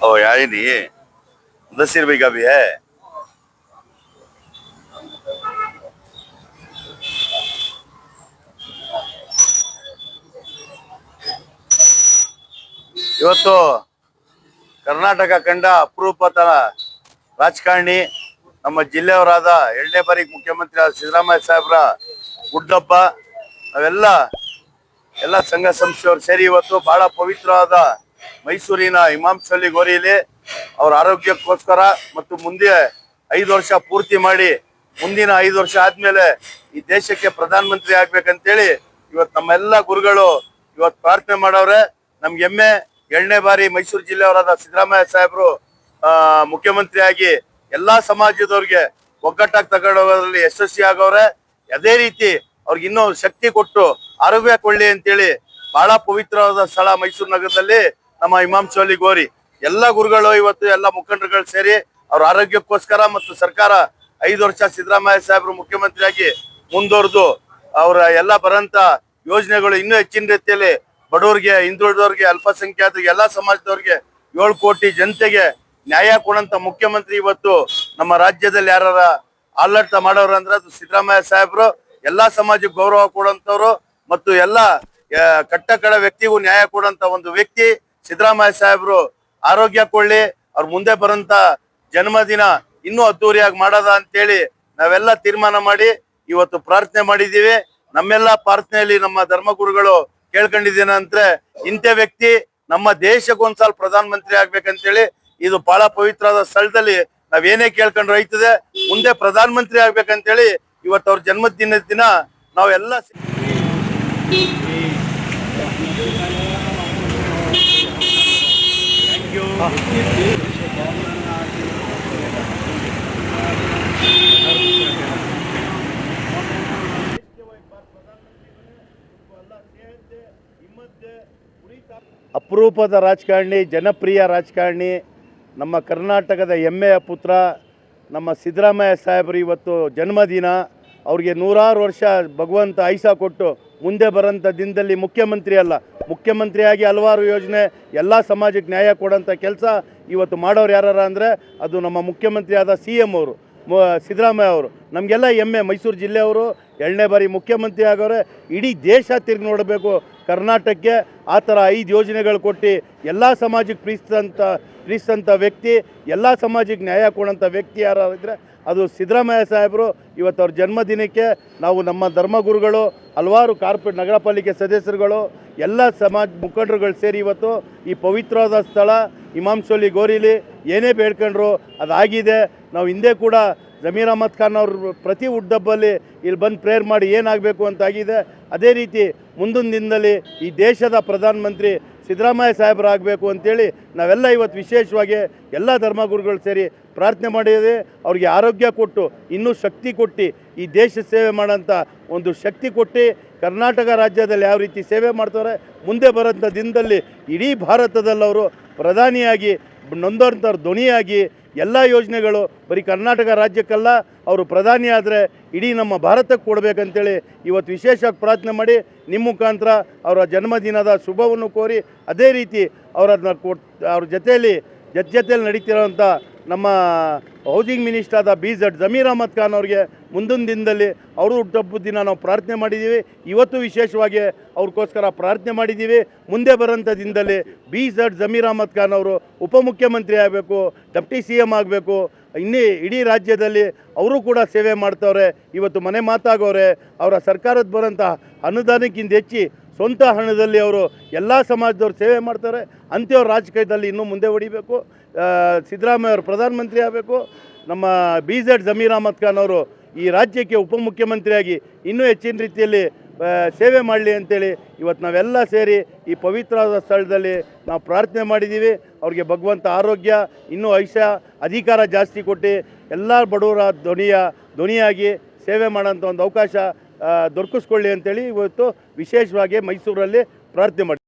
कोई आए नहीं मुदस्सिर भाई का भी है ಇವತ್ತು ಕರ್ನಾಟಕ ಕಂಡ ಅಪರೂಪದ ರಾಜಕಾರಣಿ ನಮ್ಮ ಜಿಲ್ಲೆಯವರಾದ ಎರಡನೇ ಬಾರಿಗೆ ಮುಖ್ಯಮಂತ್ರಿ ಆದ ಸಿದ್ದರಾಮಯ್ಯ ಸಾಹೇಬ್ರ ಹುಟ್ಟುಹಬ್ಬ ನಾವೆಲ್ಲ ಎಲ್ಲ ಸಂಘ ಸಂಸ್ಥೆಯವರು ಸೇರಿ ಇವತ್ತು ಬಹಳ ಪವಿತ್ರವಾದ ಮೈಸೂರಿನ ಇಮಾಂಶಲ್ಲಿ ಗೋರಿಯಲ್ಲಿ ಅವ್ರ ಆರೋಗ್ಯಕ್ಕೋಸ್ಕರ ಮತ್ತು ಮುಂದೆ ಐದು ವರ್ಷ ಪೂರ್ತಿ ಮಾಡಿ ಮುಂದಿನ ಐದು ವರ್ಷ ಆದ್ಮೇಲೆ ಈ ದೇಶಕ್ಕೆ ಪ್ರಧಾನ ಮಂತ್ರಿ ಆಗ್ಬೇಕಂತೇಳಿ ಇವತ್ತು ನಮ್ಮೆಲ್ಲ ಗುರುಗಳು ಇವತ್ತು ಪ್ರಾರ್ಥನೆ ಮಾಡವ್ರೆ. ನಮ್ಗೆ ಹೆಮ್ಮೆ. ಎರಡನೇ ಬಾರಿ ಮೈಸೂರು ಜಿಲ್ಲೆಯವರಾದ ಸಿದ್ದರಾಮಯ್ಯ ಸಾಹೇಬರು, ಆ, ಮುಖ್ಯಮಂತ್ರಿ ಆಗಿ ಎಲ್ಲಾ ಸಮಾಜದವ್ರಿಗೆ ಒಗ್ಗಟ್ಟಾಗಿ ತಗೊಂಡೋಗೋದ್ರಲ್ಲಿ ಯಶಸ್ವಿ ಆಗವ್ರೆ. ಅದೇ ರೀತಿ ಅವ್ರಿಗೆ ಇನ್ನೂ ಶಕ್ತಿ ಕೊಟ್ಟು ಆರೋಗ್ಯ ಕೊಳ್ಳಿ ಅಂತೇಳಿ ಬಹಳ ಪವಿತ್ರವಾದ ಸ್ಥಳ ಮೈಸೂರು ನಗರದಲ್ಲಿ. ನಮ್ಮ ಇಮಾಮ್ ಚೋಲಿ ಗೋರಿ, ಎಲ್ಲ ಗುರುಗಳು ಇವತ್ತು ಎಲ್ಲ ಮುಖಂಡರುಗಳು ಸೇರಿ ಅವ್ರ ಆರೋಗ್ಯಕ್ಕೋಸ್ಕರ ಮತ್ತು ಸರ್ಕಾರ ಐದು ವರ್ಷ ಸಿದ್ದರಾಮಯ್ಯ ಸಾಹೇಬರು ಮುಖ್ಯಮಂತ್ರಿಯಾಗಿ ಮುಂದುವರೆದು ಅವರ ಎಲ್ಲ ಬರಂತ ಯೋಜನೆಗಳು ಇನ್ನೂ ಹೆಚ್ಚಿನ ರೀತಿಯಲ್ಲಿ ಬಡವರಿಗೆ, ಹಿಂದುಳಿದವರಿಗೆ, ಅಲ್ಪಸಂಖ್ಯಾತರಿಗೆ, ಎಲ್ಲ ಸಮಾಜದವ್ರಿಗೆ ಏಳು ಕೋಟಿ ಜನತೆಗೆ ನ್ಯಾಯ ಕೊಡಂತ ಮುಖ್ಯಮಂತ್ರಿ ಇವತ್ತು ನಮ್ಮ ರಾಜ್ಯದಲ್ಲಿ ಯಾರ ಆಡಳಿತ ಮಾಡೋರು ಅಂದ್ರೆ ಅದು ಸಿದ್ದರಾಮಯ್ಯ ಸಾಹೇಬರು. ಎಲ್ಲಾ ಸಮಾಜಕ್ಕೆ ಗೌರವ ಕೊಡುವಂತವ್ರು ಮತ್ತು ಎಲ್ಲ ಕಟ್ಟಕಡ ಕಟ್ಟ ಕಡ ವ್ಯಕ್ತಿಗೂ ನ್ಯಾಯ ಕೊಡುವಂತ ಒಂದು ವ್ಯಕ್ತಿ. ಸಿದ್ದರಾಮಯ್ಯ ಸಾಹೇಬ್ರು ಆರೋಗ್ಯ ಕೊಳ್ಳಿ, ಅವ್ರ ಮುಂದೆ ಬರಂತ ಜನ್ಮದಿನ ಇನ್ನೂ ಅದ್ದೂರಿಯಾಗಿ ಮಾಡೋದ ಅಂತೇಳಿ ನಾವೆಲ್ಲ ತೀರ್ಮಾನ ಮಾಡಿ ಇವತ್ತು ಪ್ರಾರ್ಥನೆ ಮಾಡಿದ್ದೀವಿ. ನಮ್ಮೆಲ್ಲ ಪ್ರಾರ್ಥನೆಯಲ್ಲಿ ನಮ್ಮ ಧರ್ಮಗುರುಗಳು ಕೇಳ್ಕೊಂಡಿದ್ದೇನಂದ್ರೆ ಇಂಥ ವ್ಯಕ್ತಿ ನಮ್ಮ ದೇಶಕ್ಕೊಂದ್ಸಲ ಪ್ರಧಾನ ಮಂತ್ರಿ ಆಗ್ಬೇಕಂತೇಳಿ ಇದು ಬಹಳ ಪವಿತ್ರವಾದ ಸ್ಥಳದಲ್ಲಿ ನಾವೇನೇ ಕೇಳ್ಕೊಂಡ್ರೆ ರೈತದೆ ಮುಂದೆ ಪ್ರಧಾನ ಮಂತ್ರಿ ಆಗ್ಬೇಕಂತೇಳಿ ಇವತ್ತು ಅವ್ರ ಜನ್ಮದಿನದ ದಿನ ನಾವೆಲ್ಲ ಅಪರೂಪದ ರಾಜಕಾರಣಿ ಜನಪ್ರಿಯ ರಾಜಕಾರಣಿ ನಮ್ಮ ಕರ್ನಾಟಕದ ಹೆಮ್ಮೆಯ ಪುತ್ರ ನಮ್ಮ ಸಿದ್ದರಾಮಯ್ಯ ಸಾಹೇಬರು ಇವತ್ತು ಜನ್ಮದಿನ. ಅವ್ರಿಗೆ ನೂರಾರು ವರ್ಷ ಭಗವಂತ ಐಸ ಕೊಟ್ಟು ಮುಂದೆ ಬರೋಂಥ ದಿನದಲ್ಲಿ ಮುಖ್ಯಮಂತ್ರಿ ಅಲ್ಲ. ಮುಖ್ಯಮಂತ್ರಿಯಾಗಿ ಹಲವಾರು ಯೋಜನೆ, ಎಲ್ಲ ಸಮಾಜಕ್ಕೆ ನ್ಯಾಯ ಕೊಡೋಂಥ ಕೆಲಸ ಇವತ್ತು ಮಾಡೋರು ಯಾರು ಅಂದರೆ ಅದು ನಮ್ಮ ಮುಖ್ಯಮಂತ್ರಿ ಆದ ಸಿ ಎಂ ಅವರು ಸಿದ್ದರಾಮಯ್ಯ ಅವರು. ನಮಗೆಲ್ಲ ಹೆಮ್ಮೆ ಮೈಸೂರು ಜಿಲ್ಲೆಯವರು ಎರಡನೇ ಬಾರಿ ಮುಖ್ಯಮಂತ್ರಿ ಆಗೋರೆ. ಇಡೀ ದೇಶ ತಿರುಗಿ ನೋಡಬೇಕು. ಕರ್ನಾಟಕಕ್ಕೆ ಆ ಥರ ಐದು ಯೋಜನೆಗಳು ಕೊಟ್ಟು ಎಲ್ಲ ಸಮಾಜಕ್ಕೆ ಪ್ರೀತಿಸಂಥ ಪ್ರೀತಿಸಂಥ ವ್ಯಕ್ತಿ, ಎಲ್ಲ ಸಮಾಜಕ್ಕೆ ನ್ಯಾಯ ಕೊಡೋಂಥ ವ್ಯಕ್ತಿ ಯಾರು ಇದ್ದರೆ ಅದು ಸಿದ್ದರಾಮಯ್ಯ ಸಾಹೇಬರು. ಇವತ್ತು ಅವ್ರ ಜನ್ಮದಿನಕ್ಕೆ ನಾವು ನಮ್ಮ ಧರ್ಮಗುರುಗಳು, ಹಲವಾರು ಕಾರ್ಪೊರೇಟ್ ನಗರ ಪಾಲಿಕೆ ಸದಸ್ಯರುಗಳು, ಎಲ್ಲ ಸಮಾಜ ಮುಖಂಡರುಗಳು ಸೇರಿ ಇವತ್ತು ಈ ಪವಿತ್ರವಾದ ಸ್ಥಳ ಇಮಾಂಶೋಲಿ ಗೋರಿಲಿ ಏನೇ ಬೇಡ್ಕೊಂಡ್ರು ಅದಾಗಿದೆ. ನಾವು ಹಿಂದೆ ಕೂಡ ಜಮೀರ್ ಅಹಮದ್ ಖಾನ್ ಅವರು ಪ್ರತಿ ಹುಡ್ಡಬ್ಬಲ್ಲಿ ಇಲ್ಲಿ ಬಂದು ಪ್ರೇಯರ್ ಮಾಡಿ ಏನಾಗಬೇಕು ಅಂತ ಆಗಿದೆ. ಅದೇ ರೀತಿ ಮುಂದಿನ ದಿನದಲ್ಲಿ ಈ ದೇಶದ ಪ್ರಧಾನಮಂತ್ರಿ ಸಿದ್ದರಾಮಯ್ಯ ಸಾಹೇಬರಾಗಬೇಕು ಅಂತೇಳಿ ನಾವೆಲ್ಲ ಇವತ್ತು ವಿಶೇಷವಾಗಿ ಎಲ್ಲ ಧರ್ಮಗುರುಗಳು ಸೇರಿ ಪ್ರಾರ್ಥನೆ ಮಾಡಿದೆ. ಅವ್ರಿಗೆ ಆರೋಗ್ಯ ಕೊಟ್ಟು, ಇನ್ನೂ ಶಕ್ತಿ ಕೊಟ್ಟು, ಈ ದೇಶ ಸೇವೆ ಮಾಡೋಂಥ ಒಂದು ಶಕ್ತಿ ಕೊಟ್ಟು ಕರ್ನಾಟಕ ರಾಜ್ಯದಲ್ಲಿ ಯಾವ ರೀತಿ ಸೇವೆ ಮಾಡ್ತಾರೆ, ಮುಂದೆ ಬರೋಂಥ ದಿನದಲ್ಲಿ ಇಡೀ ಭಾರತದಲ್ಲವರು ಪ್ರಧಾನಿಯಾಗಿ, ನೊಂದೋಂಥವ್ರ ಧ್ವನಿಯಾಗಿ ಎಲ್ಲ ಯೋಜನೆಗಳು ಬರೀ ಕರ್ನಾಟಕ ರಾಜ್ಯಕ್ಕಲ್ಲ ಅವರು ಪ್ರಧಾನಿ ಆದರೆ ಇಡೀ ನಮ್ಮ ಭಾರತಕ್ಕೆ ಕೊಡಬೇಕಂತೇಳಿ ಇವತ್ತು ವಿಶೇಷವಾಗಿ ಪ್ರಾರ್ಥನೆ ಮಾಡಿ ನಿಮ್ಮ ಮುಖಾಂತರ ಅವರ ಜನ್ಮದಿನದ ಶುಭವನ್ನು ಕೋರಿ ಅದೇ ರೀತಿ ಅವರನ್ನ ಕೊಟ್ ಅವ್ರ ಜೊತೆಯಲ್ಲಿ ಜೊತೆ ಜೊತೆಯಲ್ಲಿ ನಡೀತಿರೋಂಥ ನಮ್ಮ ಹೌಸಿಂಗ್ ಮಿನಿಸ್ಟರ್ ಆದ ಬಿ ಜಡ್ ಜಮೀರ್ ಅಹಮದ್ ಖಾನ್ ಅವ್ರಿಗೆ ಮುಂದಿನ ದಿನದಲ್ಲಿ ಅವರು ಹುಟ್ಟುಹಬ್ಬದ ದಿನ ನಾವು ಪ್ರಾರ್ಥನೆ ಮಾಡಿದ್ದೀವಿ. ಇವತ್ತು ವಿಶೇಷವಾಗಿ ಅವ್ರಿಗೋಸ್ಕರ ಪ್ರಾರ್ಥನೆ ಮಾಡಿದ್ದೀವಿ. ಮುಂದೆ ಬರೋಂಥ ದಿನದಲ್ಲಿ ಬಿ ಝಡ್ ಜಮೀರ್ ಅಹಮದ್ ಖಾನ್ ಅವರು ಉಪಮುಖ್ಯಮಂತ್ರಿ ಆಗಬೇಕು ಡೆಪ್ಟಿ ಸಿ ಎಂ ಆಗಬೇಕು. ಇನ್ನೇ ಇಡೀ ರಾಜ್ಯದಲ್ಲಿ ಅವರು ಕೂಡ ಸೇವೆ ಮಾಡ್ತವ್ರೆ. ಇವತ್ತು ಮನೆ ಮಾತಾಗೋರೆ. ಅವರ ಸರ್ಕಾರದ ಬರೋಂಥ ಅನುದಾನಕ್ಕಿಂತ ಹೆಚ್ಚಿ ಸ್ವಂತ ಹಣದಲ್ಲಿ ಅವರು ಎಲ್ಲ ಸಮಾಜದವ್ರು ಸೇವೆ ಮಾಡ್ತಾರೆ. ಅಂಥವ್ರ ರಾಜಕೀಯದಲ್ಲಿ ಇನ್ನೂ ಮುಂದೆ ಹೊಡಿಬೇಕು. ಸಿದ್ದರಾಮಯ್ಯ ಅವರು ಪ್ರಧಾನಮಂತ್ರಿ ಆಗಬೇಕು. ನಮ್ಮ ಬಿ ಜೆಡ್ ಜಮೀರ್ ಅಹಮದ್ ಖಾನ್ ಅವರು ಈ ರಾಜ್ಯಕ್ಕೆ ಉಪಮುಖ್ಯಮಂತ್ರಿಯಾಗಿ ಇನ್ನೂ ಹೆಚ್ಚಿನ ರೀತಿಯಲ್ಲಿ ಸೇವೆ ಮಾಡಲಿ ಅಂತೇಳಿ ಇವತ್ತು ನಾವೆಲ್ಲ ಸೇರಿ ಈ ಪವಿತ್ರವಾದ ಸ್ಥಳದಲ್ಲಿ ನಾವು ಪ್ರಾರ್ಥನೆ ಮಾಡಿದ್ದೀವಿ. ಅವ್ರಿಗೆ ಭಗವಂತ ಆರೋಗ್ಯ, ಇನ್ನೂ ಐಷ, ಅಧಿಕಾರ ಜಾಸ್ತಿ ಕೊಟ್ಟು ಎಲ್ಲ ಬಡವರ ಧ್ವನಿಯ, ಧ್ವನಿಯಾಗಿ ಸೇವೆ ಮಾಡೋಂಥ ಒಂದು ಅವಕಾಶ ದೊರಕಿಸ್ಕೊಳ್ಳಿ ಅಂತೇಳಿ ಇವತ್ತು ವಿಶೇಷವಾಗಿ ಮೈಸೂರಲ್ಲಿ ಪ್ರಾರ್ಥನೆ ಮಾಡಿ